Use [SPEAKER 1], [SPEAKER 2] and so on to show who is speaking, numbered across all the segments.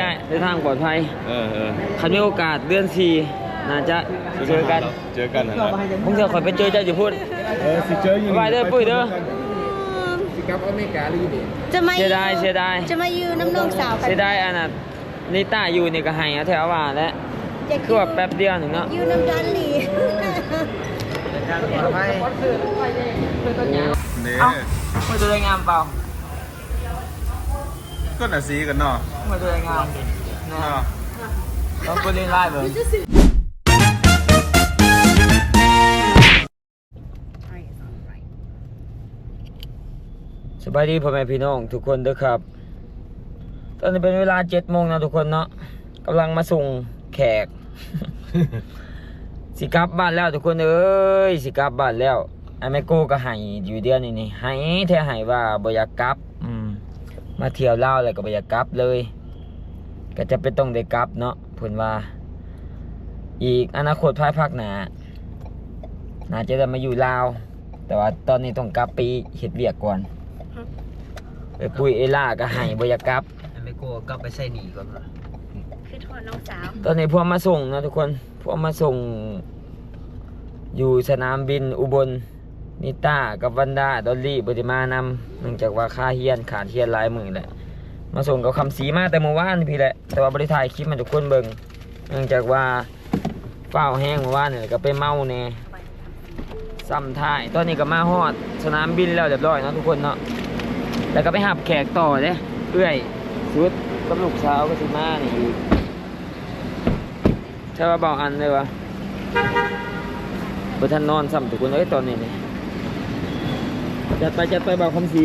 [SPEAKER 1] ได้เดินทางปลอดภัย
[SPEAKER 2] เออเออ
[SPEAKER 1] คันมีโอกาสเดือนสี่น่าจะเจอกัน
[SPEAKER 2] เจอกันนะ
[SPEAKER 1] ผมจะคอยไปเจอเจ้าอยู่พุ่น
[SPEAKER 2] เออสิเจออยู่
[SPEAKER 1] บ๊ายบายเด้อปุ้ยเด้อ
[SPEAKER 2] สิกลับอเมริกาหรืออยู่นี่
[SPEAKER 3] จะมา
[SPEAKER 1] เสียดายเสียดาย
[SPEAKER 3] จะมาอยู่น้ำนองสาวกัน
[SPEAKER 1] เสียดายอันน่ะนิต้าอยู่นี่ก็ให้อะแถวว่าแล้ว
[SPEAKER 3] อยาก
[SPEAKER 1] คือว่าแป๊บเดียวหนึ่งเนาะ
[SPEAKER 3] อยู่น้ำดันหลี
[SPEAKER 2] เนี่ย
[SPEAKER 1] เอ้าไม่ตัวงามเปล่า
[SPEAKER 2] ก็น่ะสีกันเนาะ
[SPEAKER 1] ไม่ตัวงามนะ
[SPEAKER 2] เนาะ
[SPEAKER 1] ต้องไปเล่นไล่เบิ่งสบายดีพ่อแม่พี่น้องทุกคนเด้อครับ ตอนนี้เป็นเวลาเจ็ดโมงนะทุกคนเนาะกำลังมาส่งแขก สิกลับบ้านแล้วทุกคนเอ้ยสิกลับบ้านแล้วไอ้แม่โก้ก็ให้อยู่เดือนนี้นี่ให้แท้ให้ว่าบ่อยากกลับ อืม มาเที่ยวลาวแล้วก็บ่อยากกลับเลย ก็จะเป็นต้องได้กลับเนาะเพิ่นว่า อีกอนาคตภายภาคหน้าน่าจะได้มาอยู่ลาว แต่ว่าตอนนี้ต้องกลับไปเฮ็ดเวียกก่อนไปปุยเอล่าก็ให้บ่อยากกลับ
[SPEAKER 4] ไม่กลัวก็ไปใส่หนีก่อนเหรอ
[SPEAKER 3] คือทอดน้องสาว
[SPEAKER 1] ตอนนี้พวกมาส่งนะทุกคนพวกมาส่ง อยู่สนามบินอุบล นิต้ากับวันดาดอลลี่บริมานำเนื่องจากว่าค่าเฮียนขาดเฮียนหลายมือแหละมาส่งกับคำสีมาแต่เมื่อวานพี่แหละ แต่ว่าบริถ่ายคลิปมันทุกคนเบิงเนื่องจากว่าเฝ้าแห้งเมื่อวานเนี่ยก็ไปเมาแน่ซ้ำท้ายตอนนี้ก็มาฮอดสนามบินแล้วเรียบร้อยเนาะทุกคนเนาะแล้วก็ไปหับแขกต่อเด้เอื้อยสุดกับลูกสาวก็สิมานี่ใช่ว่าเบาอันเลยวะบทันนอนซ้ำทุกคนเอ้ยตอนนี้นี่ จัดไปจัดไปเบาคำสี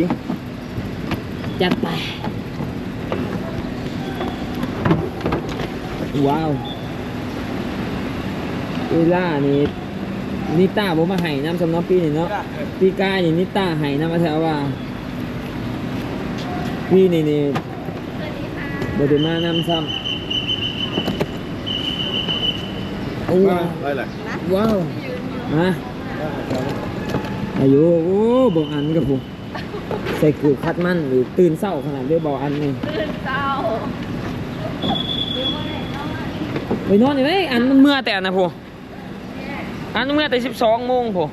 [SPEAKER 1] จัดไป ว้าวเวลานี่นิต้าผมมาให้น้ำสำนักปีนี่เนาะปีกายนี่นิต้าให้น้ำมาแถวว่าพี่นี่นี่บไดมาน้ำซ้ำโอ้ว้าว
[SPEAKER 2] ไปเลย
[SPEAKER 1] ว้าวมา อายุโอ้บอกอันกับผมใส่เกือบคัดมันหรือตื่นเศร้าขนาดด้วยบอกอันนี่ตื่นเศร้าไปนอนอยู่ไหนอันมันเมื่อแต่นะผมอันมันเมื่อแต่สิบสองโมงผม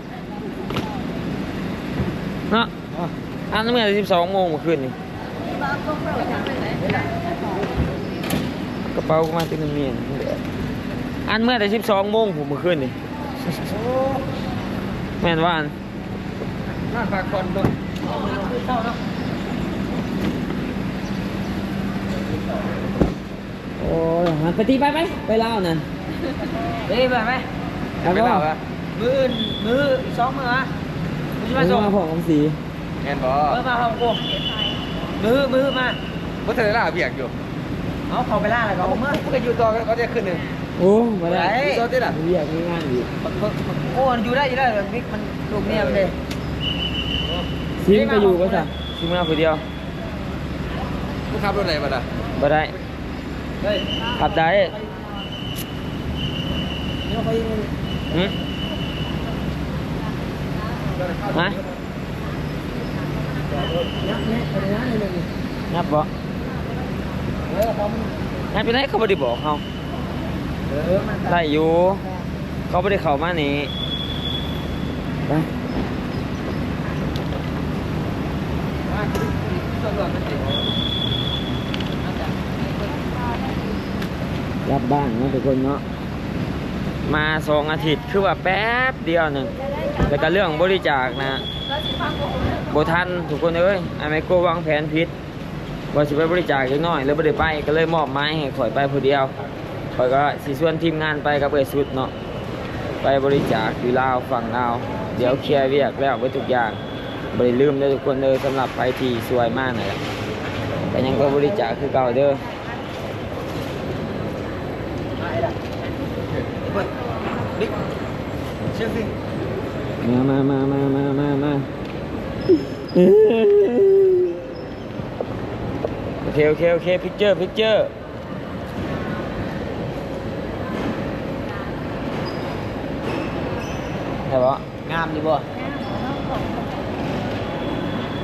[SPEAKER 1] เนาะอันมันเมื่อแต่สิบสองโมงเมื่อคืนนี่กระเป๋าก็มาตีหนึ่งเมียนอันเมื่อแต่สิบสองโมงผมเมื่อคืนนี่แม่นว่าอัน
[SPEAKER 4] น่าฝากคนด้วย
[SPEAKER 1] โอ้ยหันไปตีไปไปไปเล่านั่น
[SPEAKER 4] เฮ้ยไปไหม
[SPEAKER 1] แล้ว
[SPEAKER 2] ไม่
[SPEAKER 1] ก็
[SPEAKER 2] เล่าอะ
[SPEAKER 4] มืออื่นมืออีกสองมืออะมึงจะ
[SPEAKER 1] มา
[SPEAKER 4] มาส่ง
[SPEAKER 1] ของของสี
[SPEAKER 2] แม่นบ่
[SPEAKER 4] เออมาของกูมือมือมา
[SPEAKER 2] บ่ทันได้ล่าเบียกอยู่
[SPEAKER 4] เอาเขาไปล่าอะไรเขาเมื่อ
[SPEAKER 2] ก็อยู่ต่อก็จะขึ้นหนึง
[SPEAKER 1] โอ้มาได้
[SPEAKER 4] ไหน
[SPEAKER 2] ต่อติดอะ
[SPEAKER 1] เรียกง่ายๆอยู่
[SPEAKER 4] โอ้อยู่ได้อยู่ได้บิ๊กมันลูกเนี่ยมันเลย
[SPEAKER 1] ซิมก็อยู่ก็สั่ซิมมาคนเดียว
[SPEAKER 2] ผู้ขับรถไหนบัดอะ
[SPEAKER 1] บ่ได้
[SPEAKER 4] เฮ้ย
[SPEAKER 1] ขับได้
[SPEAKER 4] เดี๋ยวเขา
[SPEAKER 1] หืมฮะนับบ่
[SPEAKER 4] เออเขามัน
[SPEAKER 1] นับไปไหนเขาบ่ได้บอกเขา
[SPEAKER 4] เออมัน
[SPEAKER 1] ได้อยู่ เขาบ่ได้เข้ามานี่ไป
[SPEAKER 4] ตำ รั
[SPEAKER 1] บบ้านเนาะทุกคนเนาะมาสองอาทิตย์คือว่าแป๊บเดียวหนึ่งแล้วก็เรื่องบริจาคนะโบทันทุกคนเอ้ยไอ้ไมโกวางแผนผิดว่าสิไปบริจาคจักน่อยแล้วบ่ได้ไปก็เลยมอบไม้ให้ข่อยไปผู้เดียวข่อยก็สิชวนทีมงานไปกับเอ้ยสุดเนาะไปบริจาคอยู่ลาวฝั่งลาวเดี๋ยวเคลียร์เวียกแล้วไปทุกอย่าง บ่ได้ลืมเด้อทุกคนเด้อสำหรับไปที่สวยมากนั่นแหละแต่ยังก็บริจาคคือเก่าเด้อมามามามามามามาโอเคโอเคโอเคพิกเจอร์พิกเจอร์ใช่ปะ
[SPEAKER 4] งามดีบ่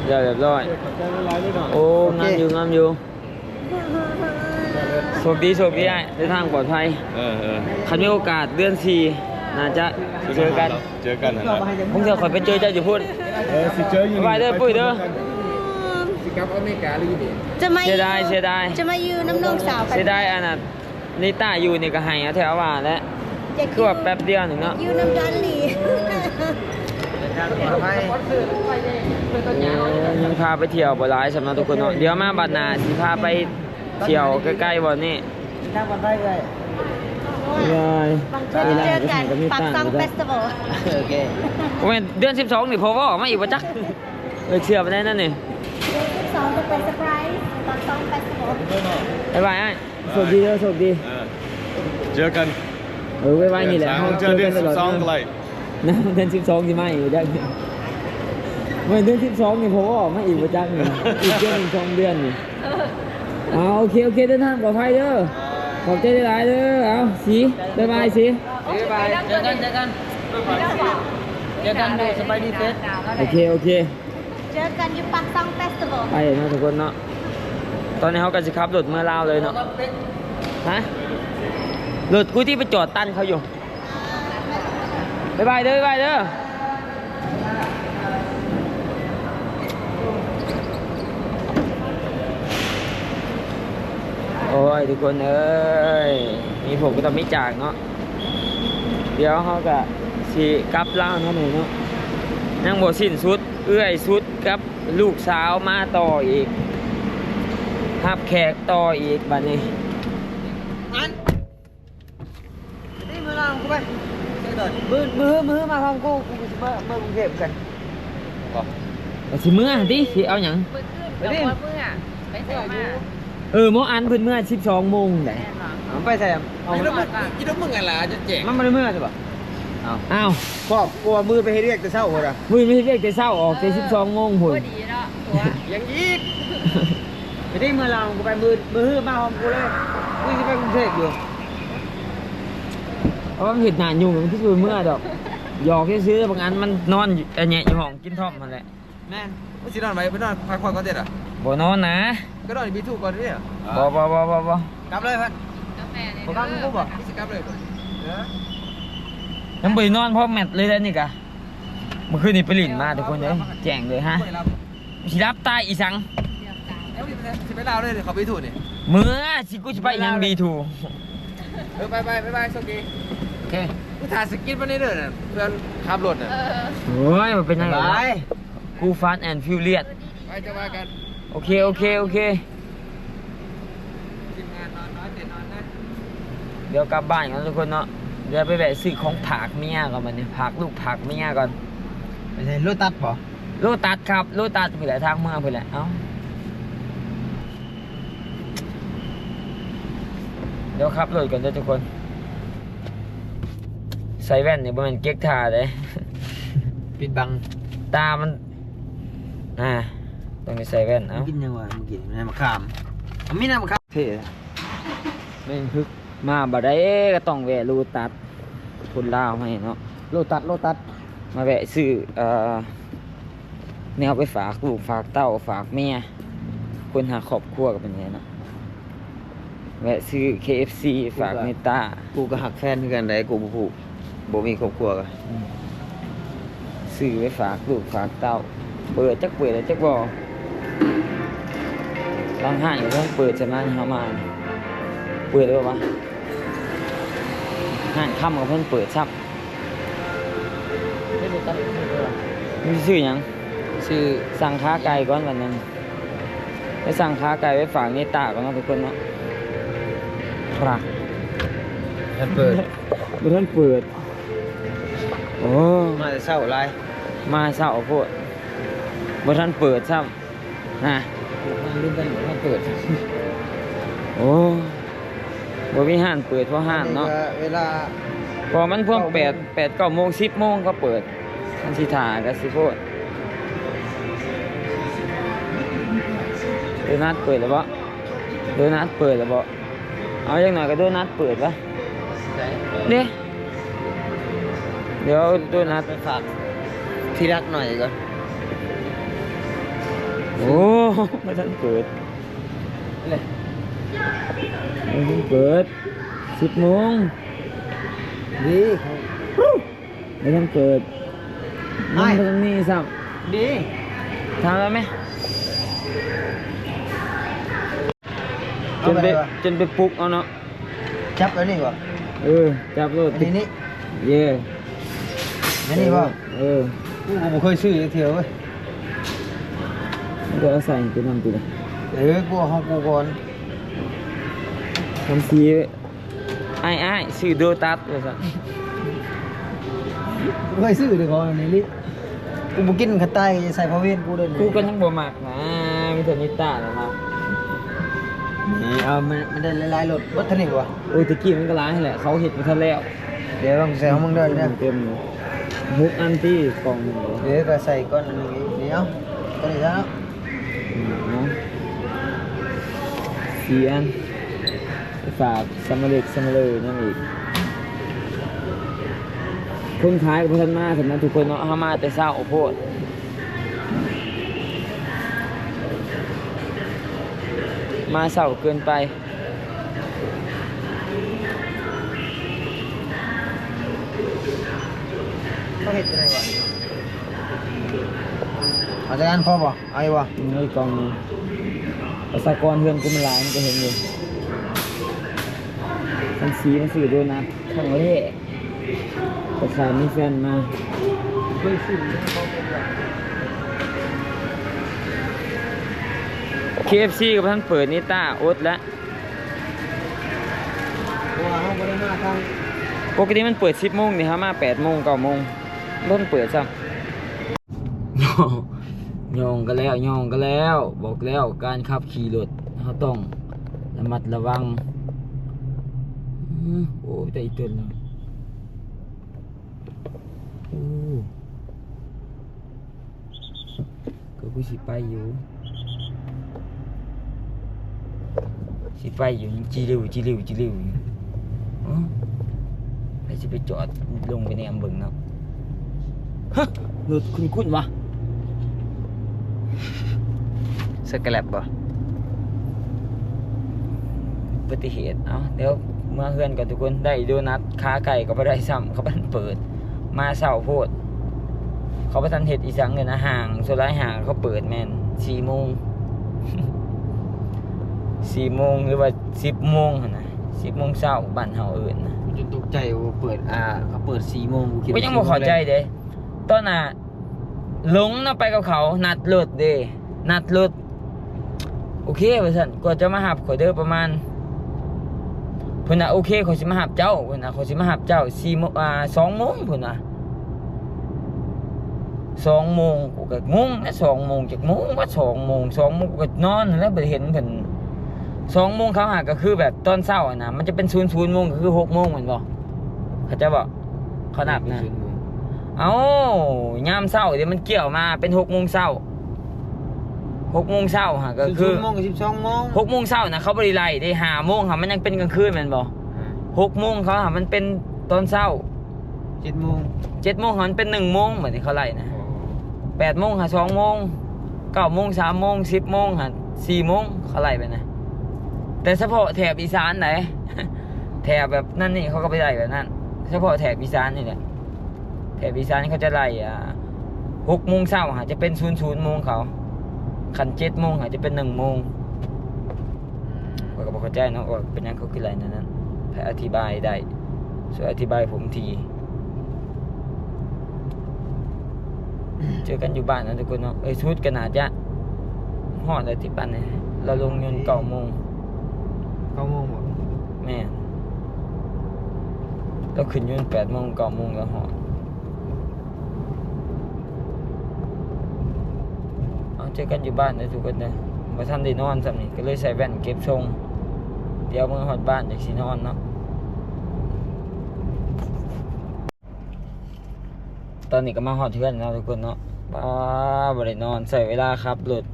[SPEAKER 1] เดี๋ยวเรียบร้อย
[SPEAKER 2] ขอบใจหลายๆด้วยเนาะ
[SPEAKER 1] โอ้งามอยู่งามอยู่
[SPEAKER 2] เโช
[SPEAKER 1] คดีโชคดีไอ้เดินทางปลอดภัย
[SPEAKER 2] เออเออ
[SPEAKER 1] คันมีโอกาสเดือนสี่น่าจะเจอกัน
[SPEAKER 2] เจอกันนะ
[SPEAKER 1] ผมจะคอยไปเจอเจ้าอยู่พุ่น
[SPEAKER 2] เออสิเจออยู่
[SPEAKER 1] บ๊ายบายเด้อปุ้ยเด้อ
[SPEAKER 2] สิกลับอเมริกาหรืออยู่นี่
[SPEAKER 3] จะมา
[SPEAKER 1] เสียดายเสียดาย
[SPEAKER 3] จะมาอยู่น้ำน้องสาว
[SPEAKER 1] เสียดายอันน่ะนิต้าอยู่นี่ก็ให้เอาแถวว่าแล้ว
[SPEAKER 3] อยาก
[SPEAKER 1] คือว่าแป๊บเดียวหนึ่งเนาะ
[SPEAKER 3] อยู่น้ำดอนหลี
[SPEAKER 4] ปลอดภัย
[SPEAKER 1] ยัง พาไปเที่ยวบ่หลายสำหรับทุกคนเนาะเดี๋ยวมาบัดหน้าสิพาไปเที่ยวใกล้ๆบ่นี่
[SPEAKER 4] ทางปลอดภัยเลย
[SPEAKER 1] ยาย
[SPEAKER 3] เจอเจอกันปักซองเฟสติวัล
[SPEAKER 4] โอเค
[SPEAKER 1] โอ้ยเดือน 12 นี่พอว่าออกมาอีกบ่จักเออเชื่อไปได้นั่นนี่
[SPEAKER 3] เดือนที่สองจะเป็นเซอร์ไพรส์ปักซองเฟสติวัล
[SPEAKER 1] บ๊ายบายอ้ายสวัสดีเด้อสวัสดี
[SPEAKER 2] เออเจอกัน
[SPEAKER 1] เออบ๊ายบายนี่แหละ
[SPEAKER 2] เจอเดือนสิบสองกันเลย
[SPEAKER 1] นะเดือน12สิมาอีกจัก เมื่อเดือน12นี่พอว่าออกมาอีกบ่จักนี่อีกเดือนหนึงสองเดือนนี่เอาโอเคโอเคเดินทางปลอดภัยเด้อขอบใจหลายๆเด้อเอาสิบ๊ายบายสิ
[SPEAKER 4] บ๊ายบายเจอกันเจอกันเจอกันดูสบายดีเฟส
[SPEAKER 1] โอเคโอเค
[SPEAKER 3] เจอกันอยู่ปักซองเฟสติวัล
[SPEAKER 1] ไปเนาะทุกคนเนาะตอนนี้เขาก็จะขับรถเมื่อลาวเลยเนาะฮะรถกูที่ไปจอดตั้นเขาอยู่บ๊ายบายเด้อบ๊ายบายเด้อ โอ้ย ทุกคนเอ้ยมีผมก็ต้องไม่จากเนาะเดี๋ยวเขาก็สิกลับล่าวเนาะหนูเนาะยังบ่สิ้นสุด เอื้อยสุดกับลูกสาวมาต่ออีกรับแขกต่ออีกบัดนี้
[SPEAKER 4] อันนี่มือเรากูไปมือมือมือมาพร้อมกูกูจะมาเมื่อกรุงเทพกัน
[SPEAKER 1] ก็สิเมื่อติสิเอาหยัง
[SPEAKER 4] ไปดิ
[SPEAKER 5] ไปใส่มา
[SPEAKER 1] เออหมออันเพิ่นเมื่อ12โมงได้
[SPEAKER 4] ผมไปใส่เอา
[SPEAKER 2] คิดว่ามึงคิดว่ามึงไงล่ะจะเจ๋ง
[SPEAKER 4] มันไม่ได้เมื่อใช่ปะ
[SPEAKER 1] อ้าว
[SPEAKER 4] ครอบกลัวมือไปให้เรียกแต่เช้าหมดอะ
[SPEAKER 1] มื้อนี้เรียกแต่เช้าออกแต่12โมงพุ่น
[SPEAKER 5] พอดีเนาะตัว
[SPEAKER 2] ยังอีก
[SPEAKER 4] ไปที่มือเรากูไปมือมือมาพร้อมกูเลยกูจะไปกรุงเทพอยู่
[SPEAKER 1] เพราะว่ามันเฮ็ดหน้ายุ่งมันคือสิเมื่อดอกหยอกซื้อๆบางอันมันนอนอยู่อันเนี้ยอยู่ห้องกินท่อมนั่นแหละ
[SPEAKER 4] แม่น
[SPEAKER 2] มึงสินอนไหมไปนอนพักผ่อนก่อนเด็ดอะ
[SPEAKER 1] บ่นอนนะ
[SPEAKER 2] ก็นอนบีทูก่อนเนี่ย
[SPEAKER 1] บ่บ่บ่บ่บ่
[SPEAKER 4] กลับเลยพัน
[SPEAKER 5] กาแฟเนี่ย
[SPEAKER 4] ผมกลับกูบอก
[SPEAKER 2] สิกลับเลยบ่เออ
[SPEAKER 1] ยังบ่ได้นอนเพราะแมตช์เลยแล้วนี่กะเมื่อคืนนี้ไปเลินมาทุกคนเอ้ยแจ้งเลยฮะ
[SPEAKER 2] ไปรับ
[SPEAKER 1] สิรับตายอีสัง
[SPEAKER 2] เอ้ยสิไปลาวเลยเดี๋ยวเขาบีทูนี่
[SPEAKER 1] เมื่อสิกูจะไปยังบีทู
[SPEAKER 2] เออไปไปไปไปโชคดี
[SPEAKER 4] โอเค
[SPEAKER 2] กูถ่ายสกินมาในเด้อน่ะเพื่อนขับรถน่ะ
[SPEAKER 5] เออ
[SPEAKER 1] โอ้ยมันเป็นยังไง
[SPEAKER 4] ไป
[SPEAKER 1] วะกูฟาสแอนด์ฟิวเลียด
[SPEAKER 2] ไปจะว่ากัน
[SPEAKER 1] โอเค โอเค โอเค
[SPEAKER 2] ทีมงานนอนน้อยแต่นอนนะ
[SPEAKER 1] เดี๋ยวกลับบ้านกันทุกคนเนาะ เดี๋ยวไปแวะซื้อของผักเมียก่อนมันนี่ผักลูกผักเมียก่อน
[SPEAKER 4] ไปใส่รถตัดป่ะ
[SPEAKER 1] โลตัดครับโลตัดเพื่อแหละทางเมืองเพื่อแหละเอ้าเดี๋ยวขับรถก่อนเด้อทุกคน ใส่แว่นเนี่ยบ่แมันเก๊กทาเลย
[SPEAKER 4] ปิดบัง
[SPEAKER 1] ตามัน อ่า ต้องไปใส่แว่นเอ้า
[SPEAKER 4] กินยังวะมึงกินน้ำมะขามมันมีน้ำมะขามเท่
[SPEAKER 1] แม่งพึกมาบ่ได้ก็ต้องแวะโลตัดคนลาวให้เนาะ
[SPEAKER 4] โลตัดโลตัด
[SPEAKER 1] มาแวะซื้อเอ่อแนวไปฝากลูกฝากเต้าฝากเมียคนหาครอบครัวก็เป็นไงเนาะแวะซื้อ KFC ฝากเนต้า
[SPEAKER 4] กูก็หักแฟนคือกันได้กูบ่ผูกบ่มีครอบครัวกัน
[SPEAKER 1] ซื้อไปฝากลูกฝากเต้า เปิดจักเปิดแล้วจักบ่ บางห้างก็ต้องเปิดใช่ไหมเขามา เปิดได้ปะวะห้างค่ำก็เพิ่งเปิดซับ
[SPEAKER 4] ไม่โลตัดไม่ได้
[SPEAKER 1] มีชื่อหยัง
[SPEAKER 4] ชื่อ
[SPEAKER 1] สั่งค้าไก่ก่อนวันนั้นไปสั่งค้าไก่ไว้ฝากเนต้าก่อนเนาะทุกคนเนาะครับ
[SPEAKER 4] มันเปิด
[SPEAKER 1] บุท่านเปิดโอ้
[SPEAKER 4] มาแต่เช้าไร
[SPEAKER 1] มาเศร้าโพดบุท่านเปิดซ้ำนะ
[SPEAKER 4] มันลืมกันมันเปิด
[SPEAKER 1] โอ้บ่มีห้านเปิดเพราะห้านเนาะ
[SPEAKER 4] เวลา
[SPEAKER 1] พอมันพวก
[SPEAKER 4] เก้าโมง
[SPEAKER 1] แปดแปดเก้าโมงสิบโมงเขาเปิดทันสิถ่ากันสิโพดโดนัทเปิดแล้วบ่โดนัทเปิดแล้วบ่เอาอย่างหน่อยก็โดนัทเปิดปะเด้เดี๋ยวโดนัท
[SPEAKER 4] ไปฝากที่รักหน่อยก่อน
[SPEAKER 1] โอ้ มาทันเปิด
[SPEAKER 4] เลย
[SPEAKER 1] โมันเพิ่งเปิดสิบโมง
[SPEAKER 4] ดี
[SPEAKER 1] ไม่ทันเปิด
[SPEAKER 4] ไม่
[SPEAKER 1] มันก็ต้องมีซ้
[SPEAKER 4] ดีำ
[SPEAKER 1] ทำได้ไหมจนไปจนไปปลุกเอาเนาะ
[SPEAKER 4] จับแล้วนี่วะ
[SPEAKER 1] เออจับรถ
[SPEAKER 4] อันนี้นี่
[SPEAKER 1] เย่
[SPEAKER 4] อันนี้วะ
[SPEAKER 1] เออ
[SPEAKER 4] กูก็บ่เคยซื้อเที่ยวเว้ย
[SPEAKER 1] มัน ก็เอาใส่ไปนำไปเลย
[SPEAKER 4] เออกูเอาของกูก่อน
[SPEAKER 1] ทำสีไอ้ไอ้ายซื้อโดตัสเลยสั
[SPEAKER 4] กูเคยซื้อเดี๋ยวก่อนอันนี้ลิกูบ่กินขัดไต้ใส่พาเวนกูเด้
[SPEAKER 1] กูก็ยังบ่มักนะมีแต่นิต้าแล้วครับ
[SPEAKER 4] นี่เอามันมันได้หลายๆรสวัฒนิกวะ
[SPEAKER 1] โอ้ยตะกี้มันก็ร้ายแหละเขาเห็ดมาทันแล้ว
[SPEAKER 4] เดี๋ยวลองใส่ของมึงเด้อเนี่ย
[SPEAKER 1] เต็มเลยมุกอันที่กล่องหนึ่งเลย
[SPEAKER 4] เดี๋ยวก็ใส่ก้อนอันนี้เดี๋ยวตัวนี้แล้ว
[SPEAKER 1] อืมเนาะ สี่อันไปฝากสมมาเล็กสมมาเลยนั่นอีกคนขายกับพันมาสำนักทุกคนเนาะเขามาแต่เศร้าโพดมาเศร้าเกินไป
[SPEAKER 4] เขาเห็ดยังไงวะเอาจากนั้นพอป่ะเอาอีกวะ
[SPEAKER 1] นี่กล่องหนึง ประชากรเพื่อนกูมันหลายมันก็เห็นอยู่มันสีมันสื่อโดนัทข้างเล่ประชามีแฟนมา
[SPEAKER 4] เคยซื้อเขาเป็นแบบ
[SPEAKER 1] KFC กับท่านเปิดนิต้าอดแล้ว
[SPEAKER 4] เพราะว่าเขาไม่ได้มาทาง
[SPEAKER 1] ปกติมันเปิด10โมงนี่ครับมา8โมง9โมงต้นเปิดซ้ำ ย่องก็แล้วย่องก็แล้ว บอกแล้วการขับขี่รถเขาต้องระมัดระวังโอ้แต่อีกตัวนึงโอ้ก็กูสิไปอยู่สิไปอยู่จีริวจีริวจีริวอยู่อ๋อไปจะไปจอดลงไปในอำเบิงเนาะฮะรถคุณคุณวะ
[SPEAKER 4] สแกลบป่ะ
[SPEAKER 1] อุบัติเหตุ เอาเดี๋ยวเมื่อเฮือนกับทุกคนได้โดนัทขาไก่ก็บ่ได้ซ้ำเขาบันเปิด มาเศร้าโพด เขาประทันเห็ดอีสังเลยนะห่างโซลายห่างเขาเปิดแมนสี่โมงสี่โมงหรือว่าสิบโมงหั่นนะสิบโมงเช้าบ้านเฮาเอื่นนะ
[SPEAKER 4] จนตกใจว่าเปิดอ่าเขาเปิดสี่โมงกูคิด
[SPEAKER 1] ก็ยังบ่เข้าใจเด้ตอนน่ะ หลงนะไปกับเขา นัดรถเดนัดรถโอเคว่าซั่นก็จะมาหับข่อยเด้อประมาณเพิ่นนะโอเคข่อยสิมาหับเจ้าเพิ่นนะข่อยสิมาหับเจ้า4โมงอ่า2โมงเพิ่นน่ะ2โมงกูก็งงนะ2โมงจากโมงว่า2โมง2โมงกูก็นอนแล้วได้เห็นเพิ่น2โมงเขาหาก็คือแบบตอนเช้าอะนะมันจะเป็น00โมงก็คือ6โมงแม่นบ่เขาจะบอกขนับนะ เอายามเช้าเดี๋ยวมันเกี่ยวมาเป็นหกโมงเช้าหกโมงเช้าฮะก็คือ
[SPEAKER 4] สิบโมงกับสิบสองโมง
[SPEAKER 1] หกโมงเช้านะเขาบริไลได้ห้าโมงค่ะมันยังเป็นกลางคืนแมันบอหกโมงเขาค่ะมันเป็นตอนเช้า
[SPEAKER 4] เจ็ดโมง
[SPEAKER 1] เจ็ดโมงค่ะมันเป็นหนึ่งโมงเหมือนที่เขาไล่นะแปดโมงค่ะสองโมงเก้าโมงสามโมงสิบโมงค่ะสี่โมงเขาไล่ไปนะแต่เฉพาะแถบอีสานไหนแถบแบบนั่นนี่เขาก็ไปไล่แบบนั้นเฉพาะแถบอีสานนี่แหละ แถบอีสานเขาจะไล่อ่าหกโมงเช้าค่ะจะเป็นศูนย์ศูนย์โมงเขาขันเจ็ดโมงค่ะจะเป็นหนึ่งโมงข้อยก็บอกเข้าใจเนาะว่าเป็นหยังเขาคืออะไรนั่นนั้นให้อธิบายได้ช่วยอธิบายผมที เจอกันอยู่บ้านนะทุกคนเนาะเอ้ยชุดกันอาจจะหอดอะไรที่ปันเนี่ยเราลงเงินเก้าโมง
[SPEAKER 4] เก้าโมงหมด
[SPEAKER 1] แม่นเราขึ้นอยืนแปดโมงเก้าโมงแล้วหอด เจอกันอยู่บ้านนะทุกคนนะมาท่านได้นอนสำนี่ก็เลยใส่แว่นเก็บทรง เดี๋ยวมื่อหอดบ้านจากสีนอนเนาะตอนนี้ก็มาหอดเทือนแล้วทุกคนเนาะป้าบรินอนใส่เวลาครับรถ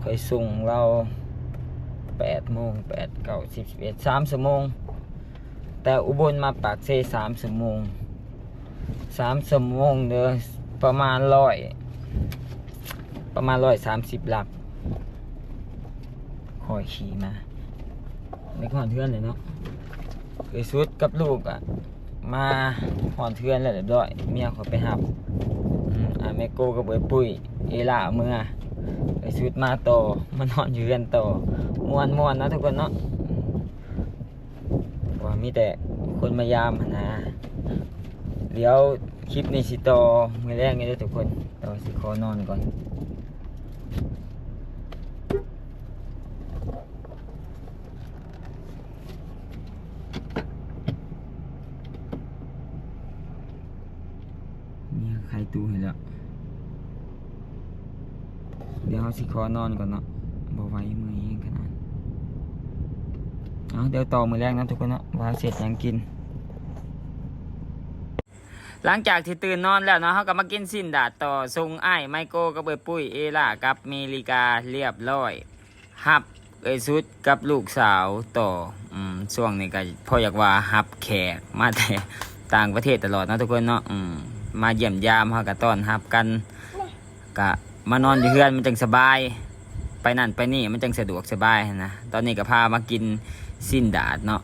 [SPEAKER 1] เคยส่งเราแปดโมงแปดเก้าสิบสิบเอ็ดสามชั่วโมง แต่อุบลมาปากเซสามชั่วโมงสามชั่วโมงเด้อประมาณร้อย ประมาณร้อยสามสิบหลักคอยขี่มาในหอนเทือนเลยเนาะเคยสุดกับลูกอะ มาหอนเทือนแล้วเรียบร้อยเมียขาไปหับอ่าแม่โกกับเอ้ยปุ้ยเอล่าเมื่อเคยสุดมาต่อมานอนอยู่เรือนต่อมวนมวนนะทุกคนเนาะว่ามีแต่คนมายามนะเดี๋ยวคลิปในสิต่อมือแรกนี่เด้ทุกคนแต่ว่าสิขอนอนก่อน เนี่ยให็นแล้ว เดี๋ยวเราสิขอนอนก่อนเนาะบ่ไหวมือเองขนาดเอาเดี๋ยวต่อมือแรกนะทุกคนเนาะว่าเสร็จยังกิน หลังจากที่ตื่นนอนแล้วเนาะเขาก็มากินสิ้นดาดต่อทรงไอ้ไมโก้กับเบยปุ้ยเอล่ากับเมริกาเรียบร้อยฮับเอยสุดกับลูกสาวต่ออืมช่วงนี้ก็พออยากว่าฮับแขกมาแต่ต่างประเทศตลอดนะทุกคนเนาะอืม มาเยี่ยมยามเขาก็ต้อนรับกันกะมานอนอยู่เฮือนมันจังสบาย ไปนั่นไปนี่มันจังสะดวกสบายนะตอนนี้ก็พามากินสิ้นดาดเนาะ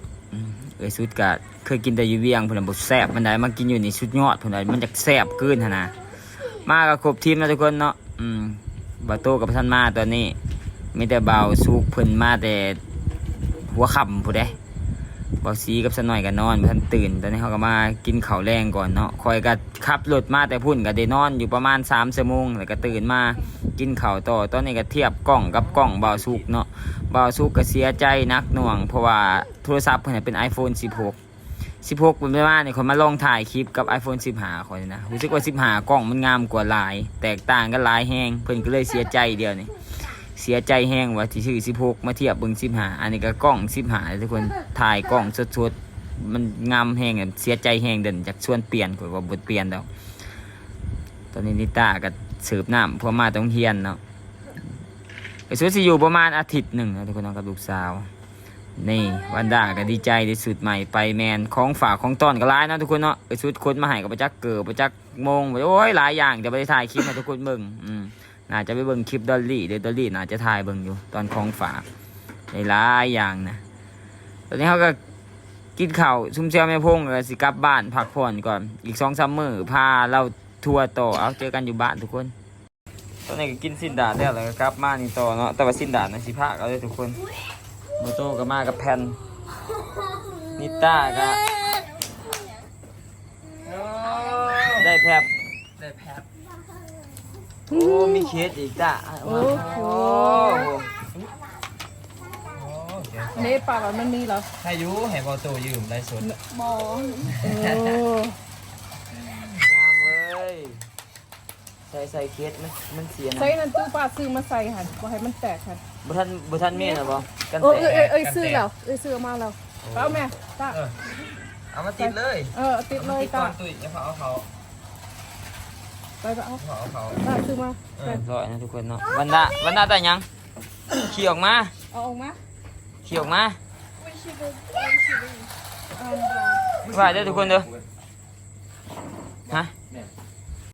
[SPEAKER 1] เอ้ยสุดก็เคยกินแต่อยู่เวียงพิ่นบ่แซ่บมันได้มากินอยู่นี่สุดยอดเพิ่นได้มันจักแซ่บเกินหั่นนะมาก็ครบทีมแล้วทุกคนเนาะอืมบ่าโตกับท่านมาตอนนี้มีแต่เบาสุกเพิ่นมาแต่หัวค่ำผู้ใด บอซีกับสน่อยกันนอนท่านตื่นตอนนี้เขาก็มากินข้าวแรงก่อนเนาะคอยก็ขับรถมาแต่พุ่นก็ได้นอนอยู่ประมาณ3ชั่วโมงแล้วก็ตื่นมากินข้าวต่อตอนนี้ก็เทียบกล้องกับกล้องเบาสุกเนาะเบาสุกก็เสียใจนักหน่วง เพราะว่าโทรศัพท์เพิ่นนเป็น iPhone 16 16เป็นประมาณนี่ยคนมาลองถ่ายคลิปกับ iPhone 15คนนะรู้สึกว่า 15 กล้องมันงามกว่าหลาย แตกต่างกันหลายแฮงเพิ่นก็เลยเสียใจเดียวนี่ เสียใจแห้งว่าที่ชื่อ16มาเทียบเบิ่ง15อันนี้ก็กล้อง15ทุกคนถ่ายกล้องสดๆมันงามแห้งเสียใจแห้งเดินจากชวนเปลี่ยนกว่าบทเปลี่ยนดอกตอนนี้นิต้าก็สืบน้ำพอมาต้องเฮียนเนาะไอ้สุดสิอยู่ประมาณอาทิตย์หนึ่งนะทุกคนเนาะกับลูกสาว นี่วันดาก็ดีใจได้สุดใหม่ไปแมนของฝากของต้อนก็ร้ายเนาะทุกคนเนาะไอ้สุดคนมาให้กับประจักเกิดประจักโมงโอ้ยหลายอย่างเดี๋ยวไปถ่ายคลิปให้ทุกคนเบิ่งอืม น่าจะไปเบิ่งคลิปดอลลี่เดี๋ยวดอลลี่น่าจะถ่ายเบิ่งอยู่ตอนของฝากในหลายอย่างนะตอนนี้เขาก็กินข้าวซุ่มเชียวแม่พงก็สิกลับบ้านพักผ่อนก่อนอีกสองสามมือพาเราทัวร์ต่อเอาเจอกันอยู่บ้านทุกคน ตอนนี้ก็กินสิ้นดาดแล้วแล้วก็กลับมานี่ต่อเนาะแต่ว่าสิ้นดาดนะสิพาเอาเลยทุกคนโมโต้ก็มากับแผ่นนิต้าก็ได้แพบ
[SPEAKER 2] ได้แพบ
[SPEAKER 1] โอ้ มีเคสอีกจ้ะโอ้โห
[SPEAKER 6] นี่ปากมันมีเหรอ
[SPEAKER 2] ให้อยูให้บอโตยืมได้สด
[SPEAKER 6] มองเออ
[SPEAKER 1] งามเลยใส่ใส่เคสมันมันเสียนะ
[SPEAKER 6] ใส่นั่นตู้ปลาซื้อมาใส่หันบ่ให้มันแตกหัน
[SPEAKER 1] บุทันบุทันมีนะบ่กัน
[SPEAKER 6] เออ
[SPEAKER 1] แต
[SPEAKER 6] เอ้ย
[SPEAKER 1] ก
[SPEAKER 6] เอ้ยเอ้ยซื้อแล้วเอ้ยซื้อมาแล้วเอาแม่ตา
[SPEAKER 2] เอามาติดเลย
[SPEAKER 6] เออติดเลย
[SPEAKER 2] ก่
[SPEAKER 6] ตา
[SPEAKER 2] อนตุ้ยอย่าเผาเอาเขา
[SPEAKER 6] ไปไปเอา
[SPEAKER 2] เผาเอาเขา
[SPEAKER 6] ตาซื้อมา
[SPEAKER 1] เรียบร้อยนะทุกคนเนาะวันดาวันดาแต่ยังขี่ออกมา
[SPEAKER 6] เอาออกมา
[SPEAKER 1] ขี่ออกมา
[SPEAKER 6] เอา
[SPEAKER 1] ว่าเด้อทุกคนเด้อฮะ